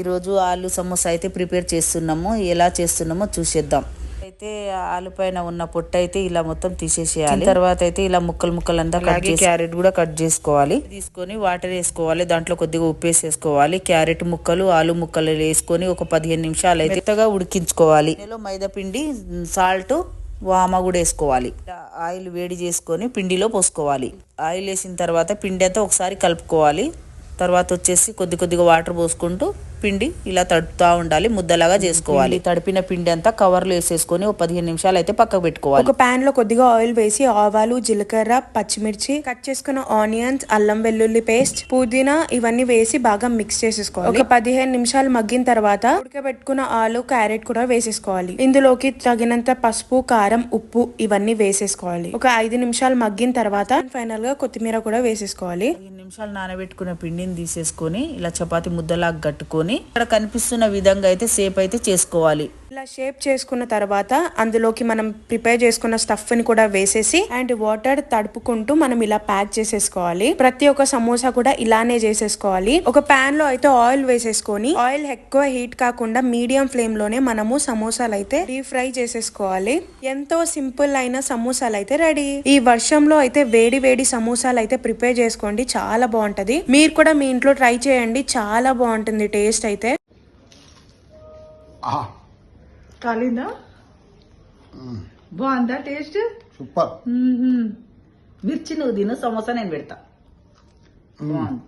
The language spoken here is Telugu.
ఈరోజు ఆలు సమోసా అయితే ప్రిపేర్ చేస్తున్నాము. ఎలా చేస్తున్నామో చూసేద్దాం. అయితే ఆలు పైన ఉన్న పొట్టు అయితే ఇలా మొత్తం తీసేసేయాలి. తర్వాత అయితే ఇలా ముక్కలు ముక్కలు అంతా కట్ చేసి క్యారెట్ కూడా కట్ చేసుకోవాలి. తీసుకొని వాటర్ వేసుకోవాలి. దాంట్లో కొద్దిగా ఉప్పు వేసేసుకోవాలి. క్యారెట్ ముక్కలు ఆలు ముక్కలు వేసుకొని ఒక పదిహేను నిమిషాలు అయితే మెత్తగా ఉడికించుకోవాలి. మైదా పిండి సాల్ట్ వామ కూడా వేసుకోవాలి. ఆయిల్ వేడి చేసుకొని పిండిలో పోసుకోవాలి. ఆయిల్ వేసిన తర్వాత పిండి అంతా ఒకసారి కలుపుకోవాలి. తర్వాత వచ్చేసి కొద్ది కొద్దిగా వాటర్ పోసుకుంటూ పిండి ఇలా తడుపుతా ఉండాలి ముద్దలాగా చేసుకోవాలి. తడిపిన పిండి అంతా కవర్లో వేసేసుకొని ఒక పదిహేను నిమిషాలు అయితే పక్కకు పెట్టుకోవాలి. ఒక పాన్లో కొద్దిగా ఆయిల్ వేసి ఆవాలు జీలకర్ర పచ్చిమిర్చి కట్ చేసుకున్న ఆనియన్స్ అల్లం వెల్లుల్లి పేస్ట్ పుదీనా ఇవన్నీ వేసి బాగా మిక్స్ చేసేసుకోవాలి. ఒక పదిహేను నిమిషాలు మగ్గిన తర్వాత ఉడకబెట్టుకున్న ఆలు క్యారెట్ కూడా వేసేసుకోవాలి. ఇందులోకి తగినంత పసుపు కారం ఉప్పు ఇవన్నీ వేసేసుకోవాలి. ఒక ఐదు నిమిషాలు మగ్గిన తర్వాత ఫైనల్గా కొత్తిమీర కూడా వేసేసుకోవాలి. నిమిషాలు నానబెట్టుకున్న పిండిని తీసేసుకొని ఇలా చపాతి ముద్దలాగా కట్టుకొని ఇక్కడ కనిపిస్తున్న విధంగా అయితే సేప్ అయితే చేసుకోవాలి. ఇలా షేప్ చేసుకున్న తర్వాత అందులోకి మనం ప్రిపేర్ చేసుకున్న స్టఫ్ని కూడా వేసేసి అండ్ వాటర్ తడుపుకుంటూ మనం ఇలా ప్యాక్ చేసేసుకోవాలి. ప్రతి ఒక్క సమోసా కూడా ఇలానే చేసేసుకోవాలి. ఒక ప్యాన్లో అయితే ఆయిల్ వేసేసుకొని ఆయిల్ ఎక్కువ హీట్ కాకుండా మీడియం ఫ్లేమ్లోనే మనము సమోసాలు అయితే డీప్ ఫ్రై చేసేసుకోవాలి. ఎంతో సింపుల్ అయిన సమోసాలు అయితే రెడీ ఈ వర్షంలో అయితే వేడి వేడి సమోసాలు అయితే ప్రిపేర్ చేసుకోండి. చాలా బాగుంటది. మీరు కూడా మీ ఇంట్లో ట్రై చేయండి. చాలా బాగుంటుంది టేస్ట్ అయితే. ఆహా. కాలిందా? బాగుందా టేస్ట్? సూపర్. మిర్చి నువ్వు తిను సమోసా నేను పెడతా. బాగుంది.